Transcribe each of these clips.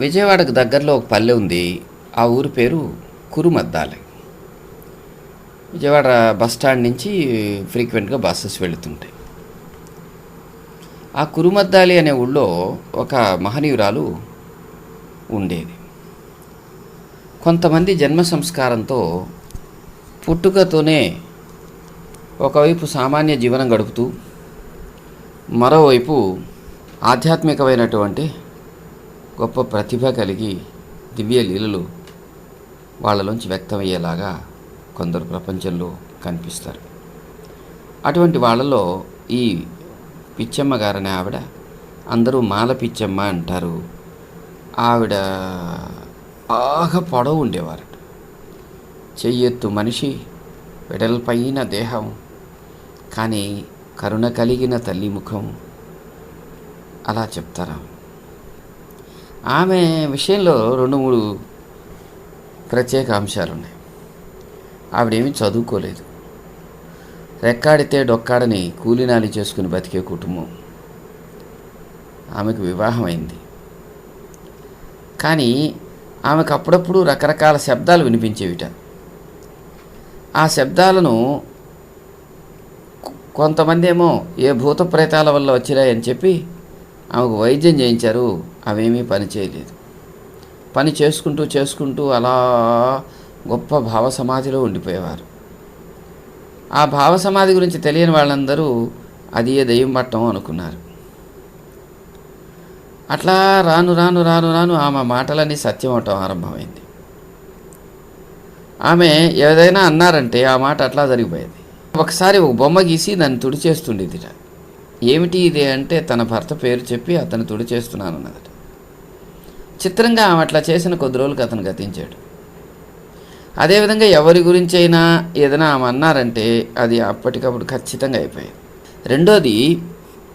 విజయవాడకు దగ్గరలో ఒక పల్లె ఉంది. ఆ ఊరి పేరు కురుమద్దాలి. విజయవాడ బస్ స్టాండ్ నుంచి ఫ్రీక్వెంట్గా బస్సెస్ వెళుతుంటాయి. ఆ కురుమద్దాలి అనే ఊళ్ళో ఒక మహనీయురాలు ఉండేది. కొంతమంది జన్మ సంస్కారంతో పుట్టుకతోనే ఒకవైపు సామాన్య జీవనం గడుపుతూ మరోవైపు ఆధ్యాత్మికమైనటువంటి గొప్ప ప్రతిభ కలిగి దివ్య లీలలు వాళ్ళలోంచి వ్యక్తమయ్యేలాగా కొందరు ప్రపంచంలో కనిపిస్తారు. అటువంటి వాళ్ళలో ఈ పిచ్చమ్మ గారనే ఆవిడ అందరూ మాల పిచ్చమ్మ అంటారు. ఆవిడ బాగా పొడవు ఉండేవారు చెయ్యెత్తు మనిషి వెడల్పైన దేహం కానీ కరుణ కలిగిన తల్లి ముఖం అలా చెప్తారా ఆమె విషయంలో రెండు మూడు ప్రత్యేక అంశాలు ఉన్నాయి ఆవిడేమి చదువుకోలేదు. రెక్కాడితే డొక్కాడని కూలినాలి చేసుకుని బతికే కుటుంబం. ఆమెకు వివాహం అయింది. కానీ ఆమెకు అప్పుడప్పుడు రకరకాల శబ్దాలు వినిపించేవిట. ఆ శబ్దాలను కొంతమంది ఏమో ఏ భూత ప్రేతాల వల్ల వచ్చినాయని చెప్పి ఆమెకు వైద్యం చేయించారు అవేమీ పని చేయలేదు. పని చేసుకుంటూ చేసుకుంటూ అలా గొప్ప భావ సమాధిలో ఉండిపోయేవారు. ఆ భావ సమాధి గురించి తెలియని వాళ్ళందరూ అది ఏ దెయ్యం పట్టం అనుకున్నారు. అట్లా రాను రాను రాను రాను ఆమె మాటలన్నీ సత్యం అవటం ఆరంభమైంది. ఆమె ఏదైనా అన్నారంటే ఆ మాట అట్లా జరిగిపోయేది. ఒకసారి ఒక బొమ్మ గీసి దాన్ని తుడిచేస్తుండేదిట. ఏమిటి ఇది అంటే తన భర్త పేరు చెప్పి అతను తుడిచేస్తున్నాను అన్నదట చిత్రంగా ఆమె అట్లా చేసిన కొద్ది రోజులకు అతను గతించాడు. అదేవిధంగా ఎవరి గురించి అయినా ఏదైనా ఆమె అన్నారంటే అది అప్పటికప్పుడు ఖచ్చితంగా అయిపోయేది. రెండోది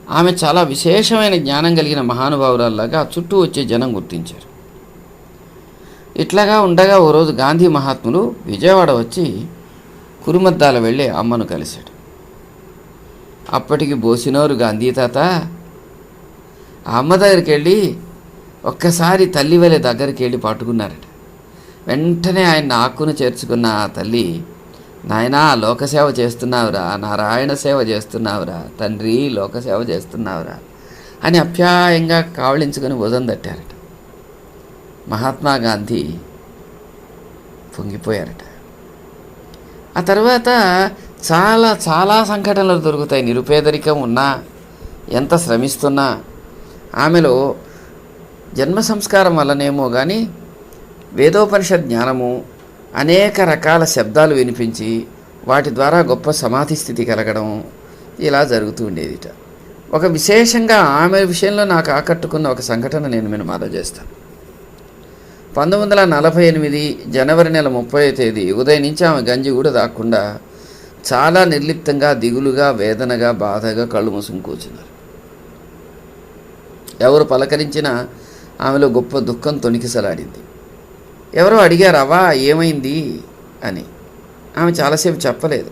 ఆమె చాలా విశేషమైన జ్ఞానం కలిగిన మహానుభావురాల్లాగా చుట్టూ వచ్చే జనం గుర్తించారు. ఇట్లాగా ఉండగా ఓ రోజు గాంధీ మహాత్ములు విజయవాడ వచ్చి కురుమద్దాల వెళ్ళి అమ్మను కలిశాడు. అప్పటికి బోసినోరు గాంధీ తాత ఆ అమ్మ దగ్గరికి వెళ్ళి ఒక్కసారి తల్లి వలె దగ్గరికి వెళ్ళి పట్టుకున్నారట. వెంటనే ఆయన ఆకును చేర్చుకున్న ఆ తల్లి నాయనా లోకసేవ చేస్తున్నావురా నారాయణ సేవ చేస్తున్నావురా తండ్రి లోకసేవ చేస్తున్నావురా అని అప్యాయంగా కావలించుకొని భుజం తట్టారట. మహాత్మా గాంధీ పొంగిపోయారట. ఆ తర్వాత చాలా చాలా సంఘటనలు దొరుకుతాయి. నిరుపేదరికం ఉన్నా ఎంత శ్రమిస్తున్నా ఆమెలో జన్మ సంస్కారం వల్లనేమో కానీ వేదోపనిషత్ జ్ఞానము అనేక రకాల శబ్దాలు వినిపించి వాటి ద్వారా గొప్ప సమాధి స్థితి కలగడం ఇలా జరుగుతూ ఉండేదిట. ఒక విశేషంగా ఆమె విషయంలో నాకు ఆకట్టుకున్న ఒక సంఘటన నేను మేము మాలో చేస్తాను. పంతొమ్మిది వందల నలభై ఎనిమిది జనవరి నెల ముప్పై తేదీ ఉదయం నుంచి ఆమె గంజి కూడా దాక్కుండా చాలా నిర్లిప్తంగా దిగులుగా వేదనగా బాధగా కళ్ళు మూసుకుని కూర్చున్నారు. ఎవరు పలకరించినా ఆమెలో గొప్ప దుఃఖం తొణికిసలాడింది. ఎవరో అడిగారు అవా ఏమైంది? అని. ఆమె చాలాసేపు చెప్పలేదు.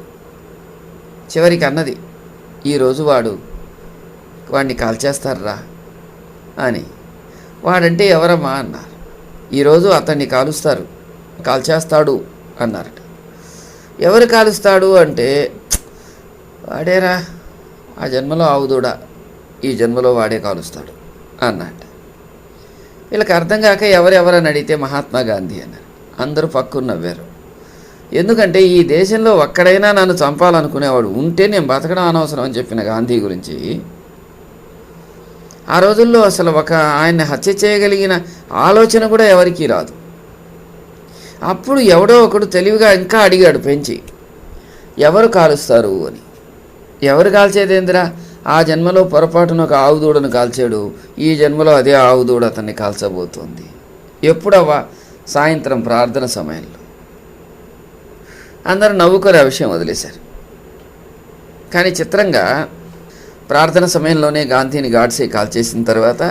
చివరికి అన్నది ఈరోజు వాడు వాడిని కాల్చేస్తారా? అని. వాడంటే ఎవరమ్మా? అన్నారు. ఈరోజు అతన్ని కాలుస్తారు కాల్చేస్తాడు అన్నారట. ఎవరు కాలుస్తాడు అంటే వాడేరా? ఆ జన్మలో ఆవుదూడ ఈ జన్మలో వాడే కాలుస్తాడు అన్నట వీళ్ళకి అర్థం కాక ఎవరెవరని అడిగితే మహాత్మా గాంధీ అన్నారు. అందరూ పక్కన నవ్వారు. ఎందుకంటే ఈ దేశంలో ఒక్కడైనా నన్ను చంపాలనుకునేవాడు ఉంటే నేను బతకడం అనవసరం అని చెప్పిన గాంధీ గురించి ఆ రోజుల్లో అసలు ఒక ఆయన్ని హత్య చేయగలిగిన ఆలోచన కూడా ఎవరికీ రాదు. అప్పుడు ఎవడో ఒకడు తెలివిగా ఇంకా అడిగాడు పెంచి ఎవరు కాలుస్తారు అని. ఎవరు కాల్చేదేందిరా ఆ జన్మలో పొరపాటున ఒక ఆవు దూడను కాల్చాడు. ఈ జన్మలో అదే ఆవు దూడ అతన్ని కాల్చబోతోంది. ఎప్పుడవా సాయంత్రం ప్రార్థన సమయంలో. అందరూ నవ్వుకొని ఆ విషయం వదిలేశారు. కానీ చిత్రంగా ప్రార్థన సమయంలోనే గాంధీని గాడ్సే కాల్చేసిన తర్వాత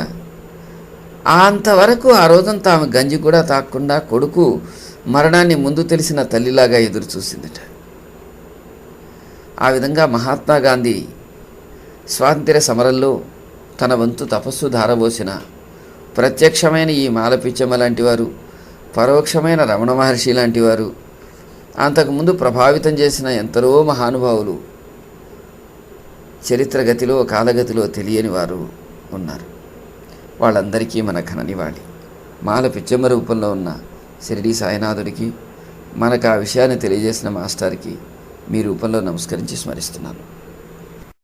అంతవరకు ఆ రోజంతా ఆమె గంజి కూడా తాకుండా కొడుకు మరణాన్ని ముందు తెలిసిన తల్లిలాగా ఎదురు చూసిందట ఆ విధంగా మహాత్మా గాంధీ స్వాతంత్ర్య సమరంలో తన వంతు తపస్సు ధారబోసిన ప్రత్యక్షమైన ఈ మాలపిచ్చమ్మ లాంటి వారు పరోక్షమైన రమణ మహర్షి లాంటి వారు అంతకుముందు ప్రభావితం చేసిన ఎంతరో మహానుభావులు చరిత్రగతిలో కాలగతిలో తెలియని వారు ఉన్నారు. వాళ్ళందరికీ మన ఘననివాళి మాల పిచ్చమ్మ రూపంలో ఉన్న శిరిడి సాయినాథుడికి మనకు ఆ విషయాన్ని తెలియజేసిన మాస్టర్కి మీ రూపంలో నమస్కరించి స్మరిస్తున్నాను.